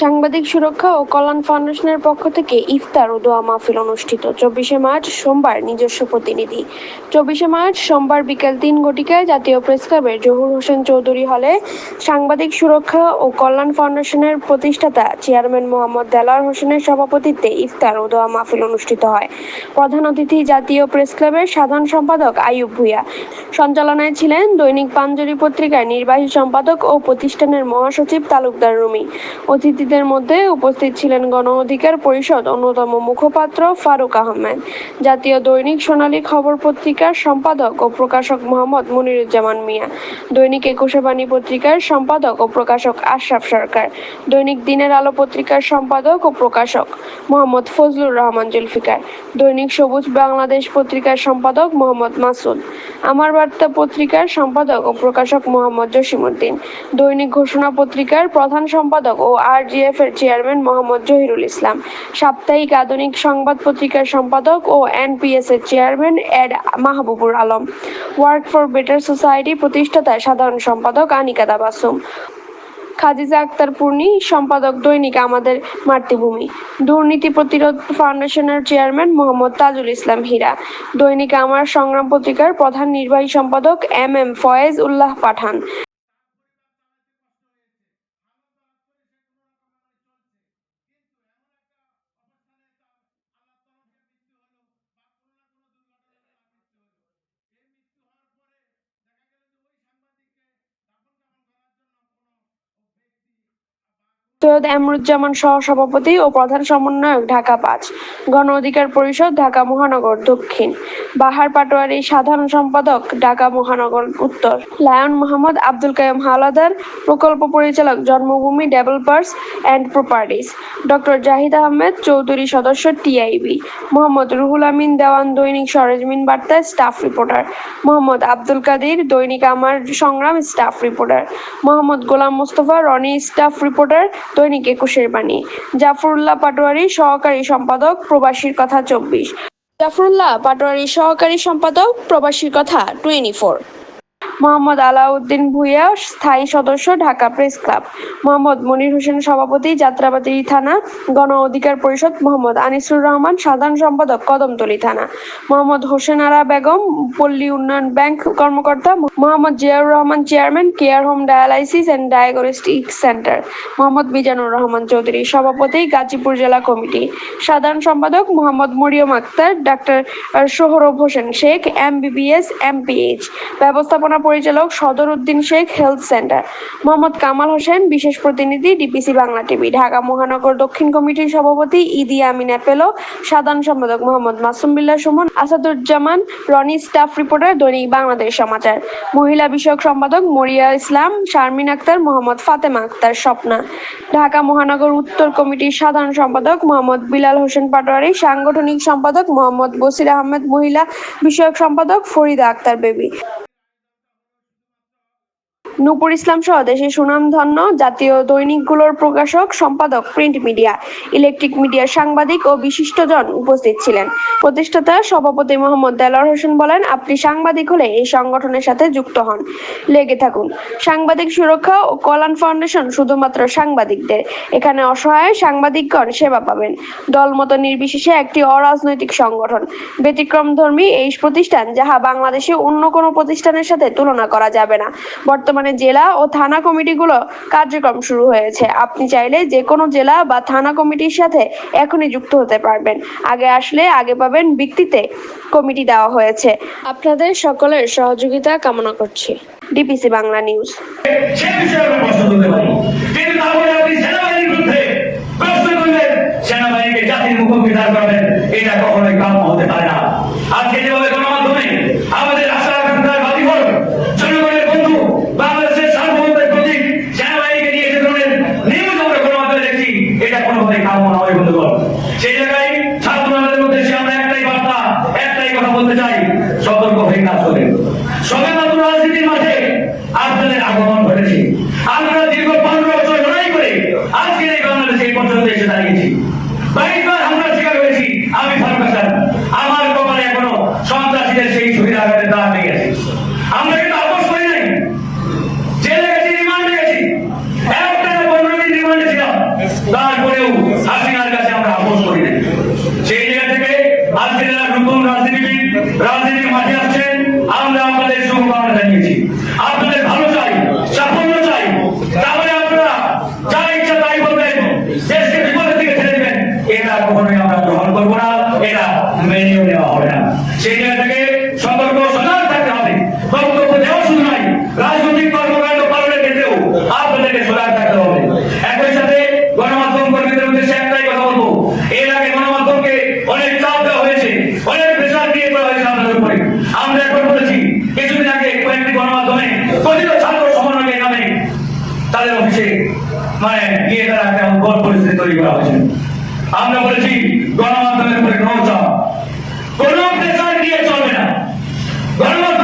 সাংবাদিক সুরক্ষা ও কল্যাণ ফাউন্ডেশনের পক্ষ থেকে ইফতার ও দোয়া মাহফিল অনুষ্ঠিত। চব্বিশে মার্চ সোমবার নিজস্ব প্রতিনিধি। চব্বিশে মার্চ সোমবার বিকেল তিন ঘটিকায় জাতীয় প্রেস ক্লাবের জহুর হোসেন চৌধুরী হলে সাংবাদিক সুরক্ষা ও কল্যাণ ফাউন্ডেশনের প্রতিষ্ঠাতা চেয়ারম্যান মোহাম্মদ দেলার হোসেনের সভাপতিত্বে ইফতার ও দোয়া মাহফিল অনুষ্ঠিত হয়। প্রধান অতিথি জাতীয় প্রেস ক্লাবের সাধারণ সম্পাদক আয়ুব ভুইয়া। সঞ্চালনায় ছিলেন দৈনিক পাঞ্জরি পত্রিকার নির্বাহী সম্পাদক ও প্রতিষ্ঠানের মহাসচিব তালুকদার রুমি। অতিথিদের মধ্যে উপস্থিত ছিলেন গণ অধিকার পরিষদ অন্যতম মুখপাত্র ফারুক আহমেদ, জাতীয় দৈনিক সোনালী খবর পত্রিকার সম্পাদক ও প্রকাশক মোহাম্মদ মনিরুজ্জামান মিয়া, দৈনিক একুশে বাণী পত্রিকার সম্পাদক ও প্রকাশক আশরাফ সরকার, দৈনিক দিনের আলো পত্রিকার সম্পাদক ও প্রকাশক মোহাম্মদ ফজলুর রহমান জুলফিকার, দৈনিক সবুজ বাংলাদেশ পত্রিকার সম্পাদক মোহাম্মদ মাসুদ, আমার বার্তা পত্রিকার সম্পাদক ও প্রকাশক মোহাম্মদ জসিমুদ্দিন দৈনিক ঘোষণা পত্রিকার প্রধান সম্পাদক ও আরজিএফ এর চেয়ারম্যান মোহাম্মদ জহিরুল ইসলাম। সাপ্তাহিক আধুনিক সংবাদ পত্রিকার সম্পাদক ও এনপিএস এর chairman add Mahbubur Alam. Work for better society প্রতিষ্ঠাতা সাধারণ সম্পাদক আনিকা দাবাসুম খাদিজা আক্তার পূর্ণি, সম্পাদক দৈনিক আমাদের মাতৃভূমি। দুর্নীতি প্রতিরোধ ফাউন্ডেশনের চেয়ারম্যান মোহাম্মদ তাজুল ইসলাম হীরা। দৈনিক আমার সংগ্রাম পত্রিকার প্রধান নির্বাহী সম্পাদক এম এম ফয়েজ উল্লাহ পাঠান। সৈয়দ এমরুজ্জামান সহ সভাপতি ও প্রধান সমন্বয়ক ঢাকা পাঁচ, গণ অধিকার পরিষদ ঢাকা মহানগর দক্ষিণ, বাহার পাটোয়ারি সাধারণ সম্পাদক ঢাকা মহানগর উত্তর, লায়ন মোহাম্মদ আব্দুল কাইম হাওলাদার প্রকল্প পরিচালক Janmabhumi developers and properties doctor Zahid Ahmed Chowdhury সদস্য টিআইবি, মোহাম্মদ রুহুল আমিন দেওয়ান দৈনিক সরেজমিন বার্তা স্টাফ রিপোর্টার, মোহাম্মদ আব্দুল কাদির দৈনিক Amar Sangram staff reporter, Mohammad Golam Mostafa Roni staff reporter দৈনিক একুশের বাণী। জাফরুল্লাহ পাটোয়ারি, সহকারী সম্পাদক, প্রবাসীর কথা চব্বিশ। জাফরুল্লাহ পাটোয়ারি, সহকারী সম্পাদক, প্রবাসীর কথা টোয়েন্টি ফোর মোহাম্মদ আলাউদ্দিন ভুইয়া, স্থায়ী সদস্য, ঢাকা প্রেস ক্লাব। মোহাম্মদ মনির হোসেন সভাপতি যাত্রাবাড়ি থানা, গণ অধিকার পরিষদ, মোহাম্মদ আনিসুর রহমান, সাধারণ সম্পাদক, কদমতলী থানা। মোহাম্মদ হোসেন আরা বেগম, পল্লী উন্নয়ন ব্যাংক কর্মকর্তা, Mohammad Ziaur Rahman chairman, care home dialysis and diagnostic centre, Mohammad Mizanur Rahman Chowdhury সভাপতি, গাজীপুর জেলা কমিটি। সাধারণ সম্পাদক, মোহাম্মদ মরিয়ম আক্তার, ডাক্তার সোহরব হোসেন শেখ, এমবিবিএস, এমপিএইচ। ব্যবস্থাপনা পরিচালক সদর উদ্দিন শেখ হেলথ সেন্টার। মোহাম্মদ কামাল হোসেন, বিশেষ প্রতিনিধি, ডিপিসি বাংলা টিভি, ঢাকা মহানগর দক্ষিণ কমিটির সভাপতি ইদি আমিন অ্যাপেলো, সাধারণ সম্পাদক মোহাম্মদ মাসুম বিল্লাহ সুমন, আসাদুজ্জামান, রনি স্টাফ রিপোর্টার, দৈনিক বাংলাদেশ সমাচার। মহিলা বিষয়ক সম্পাদক মরিয়া ইসলাম, শারমিন আক্তার, মোহাম্মদ ফাতেমা আক্তার, স্বপ্না। ঢাকা মহানগর উত্তর কমিটির সাধারণ সম্পাদক মোহাম্মদ বিলাল হোসেন পাটোয়ারি, সাংগঠনিক সম্পাদক মোহাম্মদ বসির আহমেদ মহিলা বিষয়ক সম্পাদক ফরিদা আক্তার বেবি। নূপুর ইসলাম সহ দেশের সুনামধন্য জাতীয় দৈনিকগুলোর প্রকাশক, সম্পাদক, প্রিন্ট মিডিয়া, ইলেকট্রিক মিডিয়ার সাংবাদিক ও বিশিষ্টজন উপস্থিত ছিলেন। প্রতিষ্ঠাতা সভাপতি মোহাম্মদ দেলোয়ার হোসেন বলেন, আপনি সাংবাদিক হলে এই সংগঠনের সাথে যুক্ত হন। লেগে থাকুন। সাংবাদিক সুরক্ষা ও কল্যাণ ফাউন্ডেশন শুধুমাত্র সাংবাদিকদের। এখানে অসহায় সাংবাদিকগণ সেবা পাবেন। দলমত নির্বিশেষে একটি অরাজনৈতিক সংগঠন। ব্যতিক্রমধর্মী এই প্রতিষ্ঠান, যাহা বাংলাদেশে অন্য কোনো প্রতিষ্ঠানের সাথে তুলনা করা যাবে না। বর্তমানে জেলা ও থানা কমিটিগুলো কার্যক্রম শুরু হয়েছে। আপনি চাইলে যে কোনো জেলা বা থানা কমিটির সাথে এখনই যুক্ত হতে পারবেন। আগে আসলে আগে পাবেন ব্যক্তিতে কমিটি দেওয়া হয়েছে। আপনাদের সকলের সহযোগিতা কামনা করছি। DPC Bangla news. সেনাবাহিনীকে জাতির মুখোমুখি দাঁড় এটা কখনোই কাম্য হতে পারে না। আজকে যেভাবে তারপরেও হাসিনার কাছে আমরা আপোষ করি না সেই জায়গা থেকে আজকে যারা নতুন রাজনীতিবিদ, রাজনীতির মাঝে আসছেন, আমরা আমাদের শুভকামনা জানিয়েছি। দ্বারা একটা উজ্জ্বল পরিস্থিতি তৈরি করা হয়েছে। আমরা বলেছি, গণমাধ্যমের উপরে নৌ চাপ কোন প্রেশার দিয়ে চলবে না। গণমাধ্যম